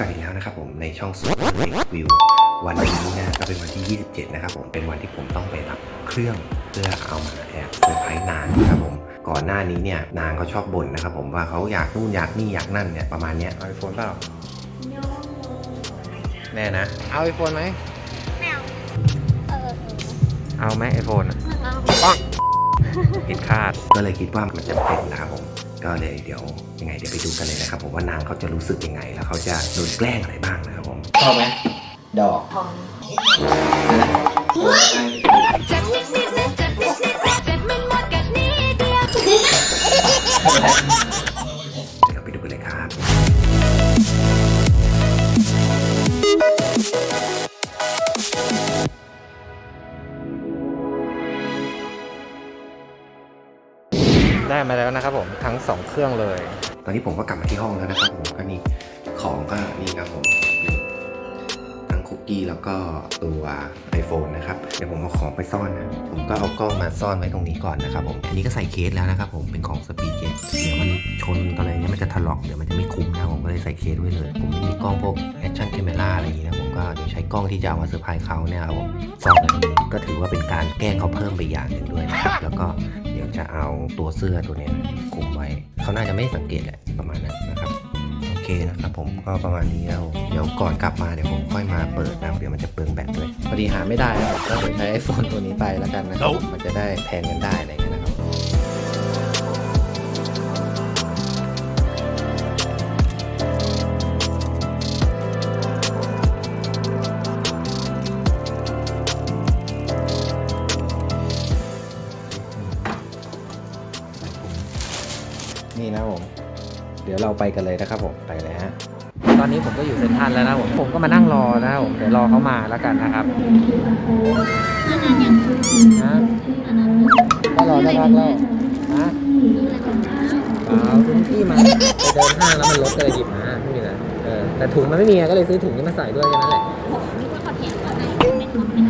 กันอีกแล้วนะครับผมในช่องสุดเล็กวิววันนี้นะก็เป็นวันที่ 27 นะครับผมเป็นวันที่ผมต้องไปรับเครื่องเพื่อเอามาแอบเซอร์ไพรส์นางนะครับผมก่อนหน้านี้เนี่ยนางเขาชอบบ่นนะครับผมว่าเขาอยากนู่นอยากนี่อยากนั่นเนี่ยประมาณเนี้ยไอโฟนเปล่าแน่นะ เอาไอโฟนไหมแมวเออเอาไหมไอโฟนเอาปังผิดคาดก็เลยคิดว่ามันจะเป็นนะครับผม ก็เลยเดี๋ยวยังไงเดี๋ยวไปดูกันเลยนะครับผมว่านางเขาจะรู้สึกยังไง แล้วเขาจะโดนแกล้งอะไรบ้างนะครับผมชอบไหมดอกทองจัดนิดนิดนะจัดนิดนิดนะจัดไม่หมดกัดนิดเดียวเดี๋ยว ได้มาแล้วนะครับผมทั้งสองเครื่องเลย ตอนนี้ผมก็กลับมาที่ห้องแล้วนะครับผมก็นี่ของก็นี่ครับผมทั้งคุกกี้แล้วก็ตัว iPhone นะครับเดี๋ยวผมเอาของไปซ่อนนะผมก็เอากล้องมาซ่อนไว้ตรงนี้ก่อนนะครับผมอันนี้ก็ใส่เคสแล้วนะครับผมเป็นของ Speed Jet เดี๋ยวมันชนอะไรเงี้ยมันจะถลอกเดี๋ยวมันจะไม่คุ้มนะผมก็เลยใส่เคสไว้เลย ผมไม่มีกล้องพวก Action Camera อะไรอย่างงี้นะผมก็เดี๋ยวใช้กล้องที่จะเอามาเซอร์ไพรส์เขาเนี่ยเอาซ่อนไว้ตรงนี้ก็ถือว่าเป็นการแกล้งเขาเพิ่มไปอย่างหนึ่งด้วยนะครับแล้วก็ จะเอาตัวเสื้อตัวเนี้ยคลุมไว้ เขาน่าจะไม่สังเกตแหละประมาณนั้นนะครับโอเคนะครับผมก็ประมาณนี้แล้วเดี๋ยวก่อนกลับมาเดี๋ยวผมค่อยมาเปิดนะเดี๋ยวมันจะเปลืองแบตด้วยพอดีหาไม่ได้นะครับก็เลยใช้ iPhone ตัวนี้ไปแล้วกันนะครับมันจะได้แทนกันได้อะไรอย่างเงี้ย นะครับนี่นะครับผม เดี๋ยวเราไปกันเลยนะครับผมไปเลยฮะตอนนี้ผมก็อยู่เซ็นทรัลแล้วนะผมผมก็มานั่งรอนะครับผมเดี๋ยวรอเขามาแล้วกันนะครับนะก็รอจะพักแล้วนะเปล่าซื้อที่มาไปเดินห้างแล้วมันลดก็เลยหยิบมาไม่มีนะเออแต่ถุงมันไม่มีไงก็เลยซื้อถุงนี้มาใส่ด้วยแค่นั้นแหละนึกว่าเขาเขียนว่าไงไม่ทำเป็น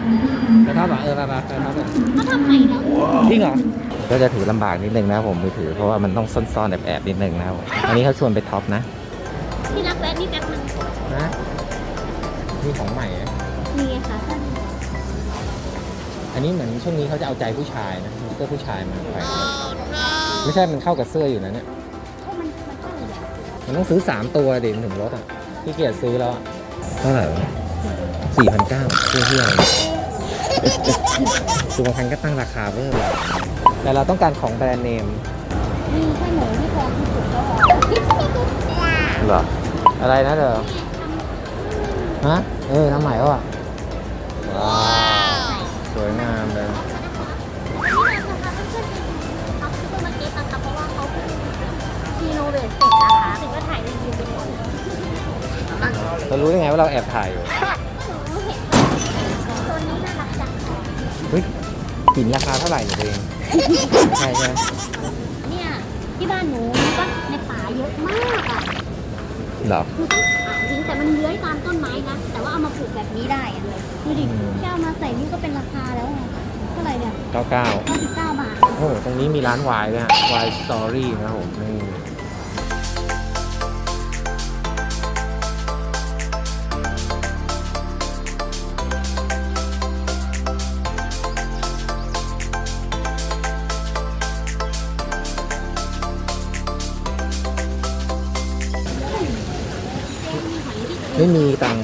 ไปท็อปเหรอเออไปไปไปท็อปเลยเขาทำใหม่แล้วจริงเหรอ ก็จะถือลำบากนิดนึงนะครับผมมือถือเพราะว่ามันต้องซ่อนๆแอบๆนิดนึงนะครับผมอันนี้เขาชวนไปท็อปนะที่รักแวะนี่แป๊บนึงนะนี่ของใหม่นะมีไงคะท่านอันนี้เหมือนช่วงนี้เขาจะเอาใจผู้ชายนะมีเสื้อผู้ชายมาแขวนไม่ใช่มันเข้ากับเสื้ออยู่นะเนี่ยเพราะมันมันก็เลยแบบมันต้องซื้อ3ตัวเดี๋ยวมันถึงรถอะพี่เกียรซื้อแล้วอะเท่าไหร่วะสี่พันเก้าเสื้อที่อะไร คือบางคันก็ตั้งราคาเพิ่มเลยแต่เราต้องการของแบรนด์เนมมีแค่หมูที่พอที่สุดก็พอเหรอ อะไรนะเธอฮะ เออทำใหม่แล้วอะว้าว สวยงามเลยนี่นะคะเพื่อนๆเขาซื้อมาเก็ตนะคะเพราะว่าเขาเพิ่งรีโนเวทเสร็จนะคะถึงก็ถ่ายรีวิวไปหมดเรารู้ได้ไงว่าเราแอบถ่ายอยู่ หินราคาเท่าไหร่เนี่ยตัวเองใช่ใช่ไหมเนี่ยที่บ้านหนูก็ในป่าเยอะมากอะเหรอคือต้องหาจริงแต่มันเลื้อยตามต้นไม้นะแต่ว่าเอามาปลูกแบบนี้ได้อะดูดิอืมแค่เอามาใส่นี่ก็เป็นราคาแล้วไงเท่าไหร่เนี่ยเก้าเก้า99บาทโอ้โหตรงนี้มีร้านวายด้วยฮะวายสตอรี่นะครับผมนี่ไม่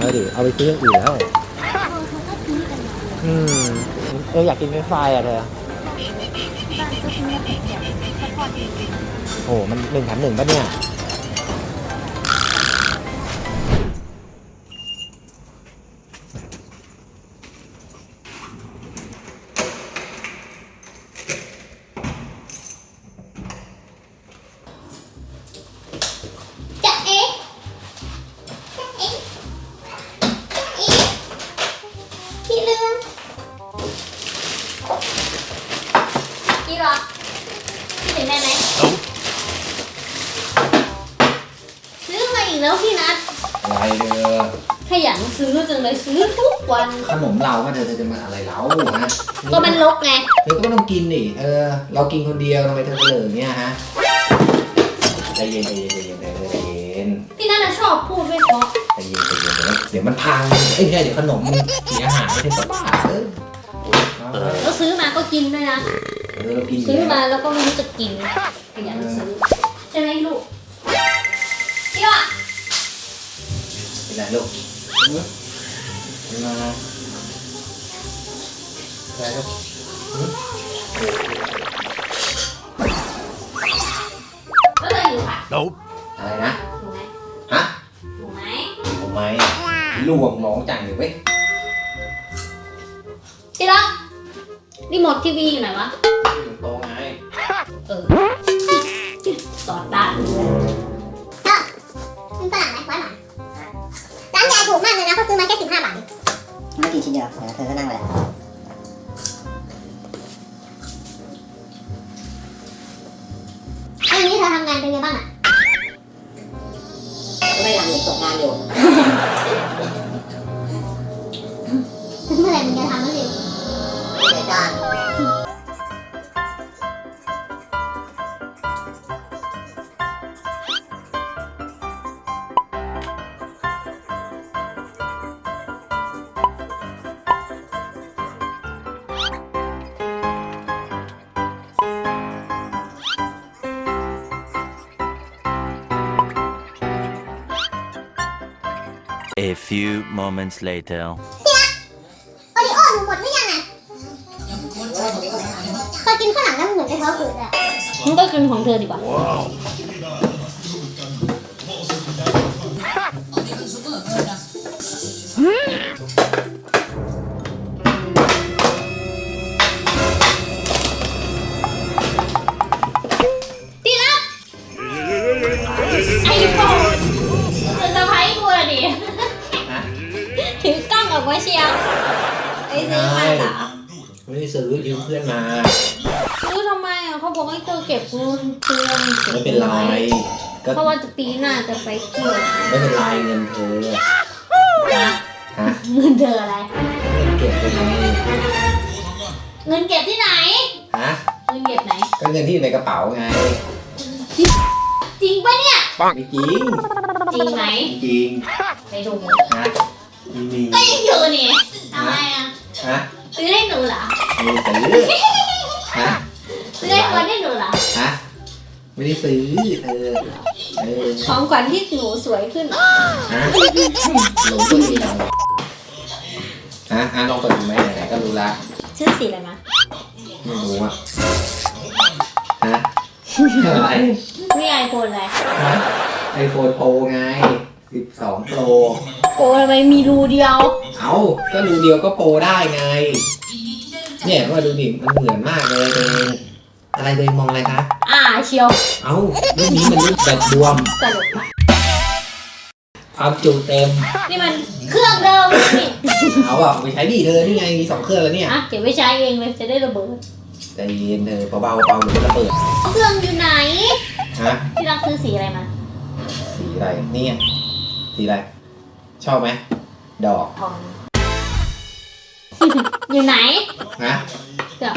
มีตังค์แล้วดิ เอาไปซื้ออย่างอื่นแล้วอืมเอออยากกินเป็นไฟรายอะเธอโอ้โหมันหนึ่งแถมหนึ่งป่ะเนี่ย พี่หรอพี่ถึงได้ไหมซื้อมาอีกแล้วพี่นัทอะไรเด้อขยันซื้อจังเลยซื้อทุกวัน ขนมเราก็เธอจะมาอะไรเราฮะก็มันลกไง เธอก็ไม่ต้องกินดิเออ เรากินคนเดียวทำไมเธอเหลือเนี่ยฮะใจเย็นใจเย็นใจเย็นใจเย็นใจเย็นพี่นัทนั่นน่ะชอบพูดไม่เพราะใจเย็นใจเย็นเดี๋ยวเดี๋ยวมันพังเอ้ยไม่ใช่เดี๋ยวขนมมันเสียหายไม่ใช่บ้าเออเอาเลยแล้วซื้อมาก็กินด้วยนะ เออเรากินซื้อแล้วมาแล้วก็ไม่รู้จะกินขยันซื้อใช่ไหมลูกพี่อะเป็นไรลูกหือเป็นไรเป็นไรลูกหือก็เลยอยู่ค่ะอะไรนะ ถูกไหมฮะถูกไหมทำไมลวงร้องจังเลยเว้ย รีโมททีวีอยู่ไหนวะ อยู่โตไงเออสอนด้านเลยมันฝรั่งไหมไว้หลังร้านยายถูกมากเลยนะเขาซื้อมาแค่สิบห้าบาทไม่กินชิ้นเดียวเดี๋ยวเธอก็นั่งไปแหละไอ้วันนี้เธอทำงานเป็นไงบ้างอะก็ไม่ทำอยู่ตกงานอยู่ A few moments later. โอริโอหนูหมดหรือยังอะพอกินข้าวหลังแล้วมันเหมือนจะท้องอืดอะมึงก็กินของเธอดีกว่าตี เชียวไอซื้อมาเหรอไม่ได้ซื้อยืมเพื่อนมาซื้อทำไมอะเขาบอกให้เธอเก็บเงินเตือนก็บไม่เป็นไรก็เพราะว่าจะปีหน้าจะไปเที่ยวไม่เป็นไรเงินเธอนะฮะเงินเธออะไรเก็บไปไงเงินเก็บที่ไหนฮะเงินเก็บไหนก็เงินที่อยู่ในกระเป๋าไง จริงปะเนี่ยไม่จริงจริงไหมจริงไปดูฮะ มีมีก็ยังอยู่นี่ทำไมอะฮะซื้อให้หนูเหรอมีซื้อฮะซื้อให้คนให้หนูเหรอฮะไม่ได้ซื้อเธอเออของขวัญที่หนูสวยขึ้นฮะหลงตัวเองฮะอะลองเปิดดูไหมไหนๆก็รู้ละชื่อสีอะไรมาไม่รู้อะฮะอะไรนี่ไอโฟนอะไรไอโฟนโปรไง12 โปรโอ้ทำไมมีรูเดียว เอาก็ดูเดียวก็โปรได้ไง เนี่ยว่าดูดิมันเหมือนมากเลยตัวเองอะไรตัวเองมองอะไรคะอ่าเชียวเอารุ่นนี้มันรุ่นแบบรวมตลกปะความจุเต็มนี่มันเครื่องเดิมนี่เอาอะไปใช้ดีเธอนี่ไงมีสองเครื่องแล้วเนี่ยอะเก็บไว้ใช้เองเลยจะได้ระเบิดใจเย็นเธอเบาๆเบาๆหรือจะระเบิดเครื่องอยู่ไหนฮะที่รักซื้อสีอะไรมาสีอะไรนี่ไงสีอะไร ชอบไหมดอกทอง อยู่ไหนนะเดี๋ยว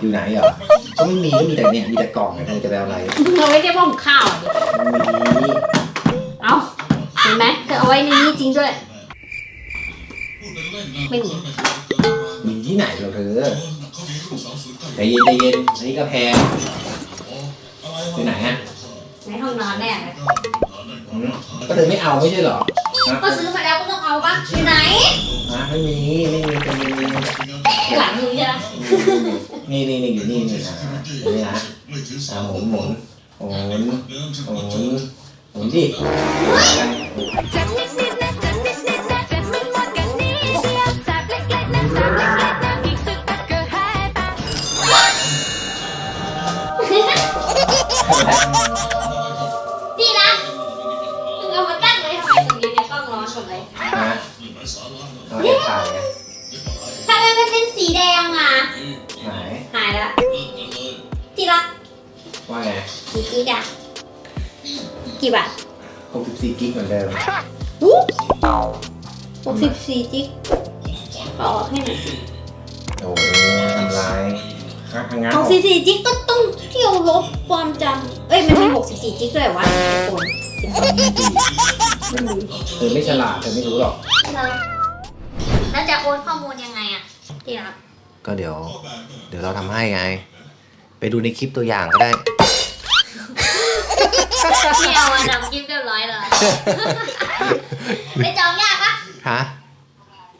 อยู่ไหนเหรอก็ไม่มีก็มีแต่เนี่ยมีแต่กล่องไงเธอจะไปเอาอะไรเอาไว้ในหม้อหุงข้าวดิมีเอาเห็นไหมเธอเอาไว้ในนี้จริงด้วย ไม่มีมีที่ไหนเหรอเธอใจเย็นใจเย็นอันนี้ก็แพงอยู่ไหนฮะในห้องนอนแน่เลยอืมก็เธอไม่เอาไม่ใช่เหรอฮะ ก็ซื้อมาแล้วก็ต้องเอาปะอยู่ไหนฮะไม่มีไม่มีเป็นมีหลังมือใช่ไหมนี่นี่นี่อยู่นี่นี่นะอยู่นี่นะอ่าหมุนหมุนหมุนหมุนหมุนดิเจ็บ กี่บาท64กิกเหมือนเดิมหกสิบสี่จิกขอออกให้หน่อยโอ้ยทำลายฮะทางงานหกสิบสี่จิกก็ต้องเที่ยวลบความจำเอ้ยมันมีหกสิบสี่จิกด้วยเหรอวะไอโฟนดีเธอไม่ฉลาดเธอไม่รู้หรอกแล้วแล้วจะโอนข้อมูลยังไงอะที่รักก็เดี๋ยว เดี๋ยวเราทำให้ไง ไปดูในคลิปตัวอย่างก็ได้พี่เอาม ไปจองยากปะฮะ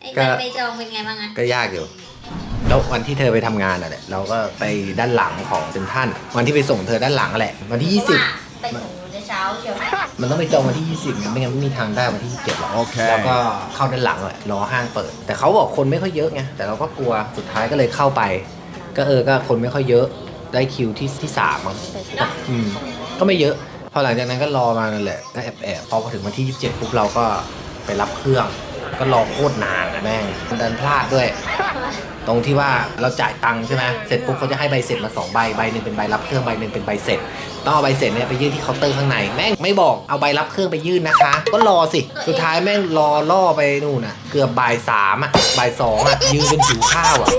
ไอ้ก็การไปจองเป็นไงบ้างอะก็ยากอยู่ แล้ววันที่เธอไปทำงานอะแหละเราก็ไปด้านหลังของเซนทรันวันที่ไปส่งเธอด้านหลังอะแหละ วันที่เพราะว่าไปส่งหนูในเช้าเชียว20มันต้องไปจองวันที่ 20ไงไม่งั้นไม่มีทางได้วันที่27หรอกแล้วก็เข้าด้านหลังแหละรอห้างเปิด แต่เขาบอกคนไม่ค่อยเยอะไง แต่เราก็กลัว สุดท้ายก็เลยเข้าไป ก็เออ ก็คนไม่ค่อยเยอะ ได้คิวที่ที่สามมั้งอืม ก็ไม่เยอะ พอหลังจากนั้นก็รอมานั่นแหละก็แอบแอบพอถึงวันที่ 27ปุ๊บเราก็ไปรับเครื่อง ก็รอโคตรนานอะแม่งมันดันพลาดด้วย ตรงที่ว่าเราจ่ายตังค์ใช่ไหมเสร็จปุ๊บเขาจะให้ใบเสร็จมาสองใบใบหนึ่งเป็นใบรับเครื่องใบหนึ่งเป็นใบเสร็จต้องเอาใบเสร็จเนี่ยไปยื่นที่เคาน์เตอร์ข้างในแม่งไม่บอกเอาใบรับเครื่องไปยื่นนะคะ ก็รอสิสุดท้ายแม่งรอล่อไปนู่นน่ะ เกือบบ่ายสามอะบ่ายสองอะยืนจนหิวข้าวอะ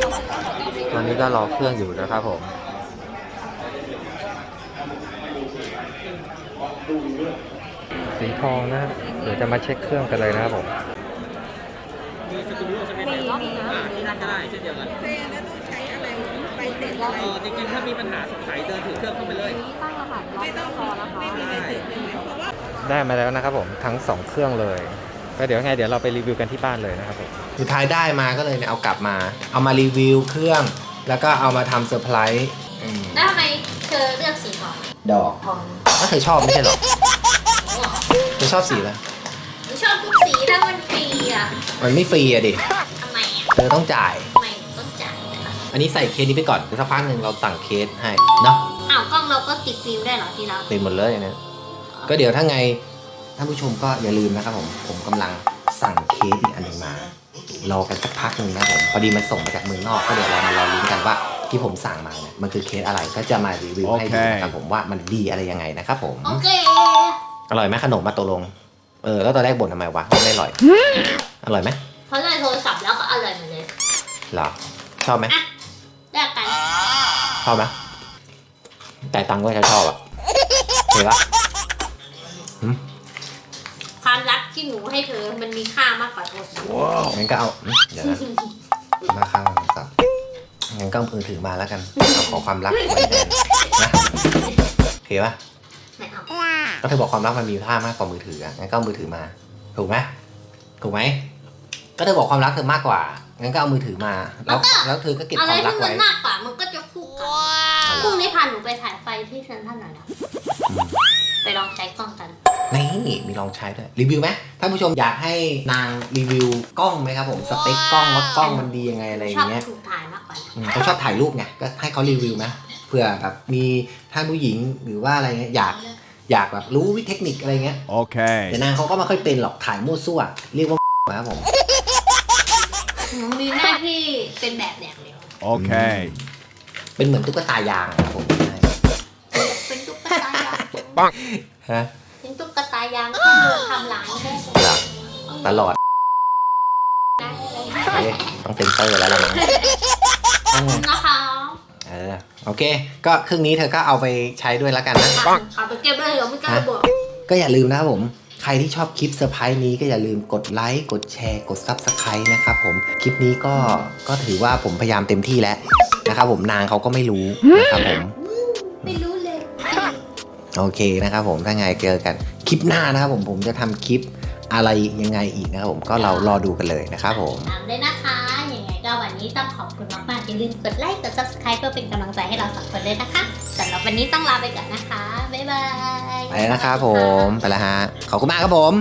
ตอนนี้ก็รอเครื่องอยู่นะครับผม สีทองนะเดี๋ยวจะมาเช็คเครื่องกันเลยนะครับผมจริงๆถ้ามีปัญหาสงสัยเดินถือเครื่องเข้าไปเลยได้มาแล้วนะครับผมทั้งสองเครื่องเลยก็เดี๋ยวไงเดี๋ยวเราไปรีวิวกันที่บ้านเลยนะครับผมสุดท้ายได้มาก็เลยเนี่ยเอากลับมา เอามารีวิวเครื่อง แล้วก็เอามาทำเซอร์ไพรส์อืมแล้วทำไมเธอเลือกสีทองดอก ทอง ก็เคยชอบไม่ใช่เหรอเธอชอบสีอะไรหนูชอบทุกสีถ้ามันฟรีอะมันไม่ฟรีอะดิทำไมอะเธอต้องจ่าย ทำไมหนูต้องจ่ายอะอันนี้ใส่เคสนี้ไปก่อนเดี๋ยวสักพักหนึ่งเราสั่งเคสให้เนาะอ้าวกล้องเราก็ติดฟิล์มได้เหรอที่รักเต็มหมดเลยเนี่ยก็เดี๋ยวถ้าไงท่านผู้ชมก็อย่าลืมนะครับผมผมกำลังสั่งเคสอีกอันหนึงมารอกันสักพักหนึ่งนะผมพอดีมันส่งมาจากเมืองนอกก็เดี๋ยวเรามารอลุ้นกันว่า ที่ผมสั่งมาเนี่ยมันคือเคสอะไรก็จะมารีวิวให้ดูนะครับผมว่ามันดีอะไรยังไงนะครับผม โอเค อร่อยไหมขนมมาตกลง เออแล้วตอนแรกบ่นทำไมวะว่าไม่อร่อย อร่อยไหมเพราะในโทรศัพท์แล้วก็อร่อยหมดเลยเหรอชอบไหมแลกกันชอบไหมแต่ายตังค์ก็จะชอบอะเห็นปะความรักที่หนูให้เธอมันมีค่ามากกว่าโทรศัพท์งั้นก็เอาอืมเดี๋ยวนะมาข้างกับ งั้นก็เอามือถือมาแล้วกันเอาขอความรักไว้แทนนะโอเคปะไม่เอาก็เธอบอกความรักมันมีค่ามากกว่ามือถืออะงั้นก็เอามือถือมา ถูกไหมถูกไหมก็เธอบอกความรักเธอมากกว่างั้นก็เอามือถือมา แล้วแล้วเธอก็เก็บอะไรความรักที่มันไว้มากกว่ามันก็จะคู่กันพรุ่งนี้พาหนูไปถ่ายไฟที่เซ็นทรัลหน่อยนะไปลองใช้กล้องกัน นี่มีลองใช้ด้วยรีวิวไหมท่านผู้ชมอยากให้นางรีวิวกล้องไหมครับผมสเปคกล้องว่ากล้องมันดียังไงอะไรอชอบย่างเงี้ย ถูกถ่ายมากกว่าอืม เขาชอบถ่ายรูปไงก็ให้เขารีวิวไหมเผื่อแบบมีท่านผู้หญิงหรือว่าอะไรเงี้ยอยากอยากแบบรู้วิธีเทคนิคอะไรเงี้ย Okay. แต่นางเขาก็ไม่ค่อยเป็นหรอกถ่ายมั่วซั่วเรียกว่านะครับผมหนูมีหน้าที่เป็นแบบอย่างเดียว Okay. เป็นเหมือนตุ๊กตายางอะครับผมเป็นตุ๊กตายางฮะเป็นตุ๊กตายางที่หนูทำร้านแค่เหรอตลอดได้เลยเอ๊ะต้องเซ็นเซอร์แล้วล่ะมั้งข อบคุณนะคะเออโอเค ก็เครื่องนี้เธอก็เอาไปใช้ด้วยแล้วกันนะเอาไปเก็บเลยเดี๋ยวไม่กล้าบอกก็อย่าลืมนะครับผมใครที่ชอบคลิปเซอร์ไพรส์นี้ก็อย่าลืมกดไลค์ กดแชร์ กด Subscribe นะครับผม คลิปนี้ก็ก็ถือว่าผมพยายามเต็มที่แล้วนะครับผมนางเขาก็ไม่รู้นะครับผม ไม่รู้เลย โอเคนะครับผมถ้าไงเจอกัน คลิปหน้านะครับผมผมจะทำคลิปอะไรยังไงอีกนะครับผมก็เรารอดูกันเลยนะครับผมตามด้วยนะคะ ยังไงก็วันนี้ต้องขอบคุณมากๆ อย่าลืมกดไลค์ กด subscribe เพื่อเป็นกำลังใจให้เราสองคนด้วยนะคะสำหรับวันนี้ต้องลาไปก่อนนะคะ บ๊ายบาย ไปแล้วนะครับผม ไปแล้วฮะ ขอบคุณมากครับผม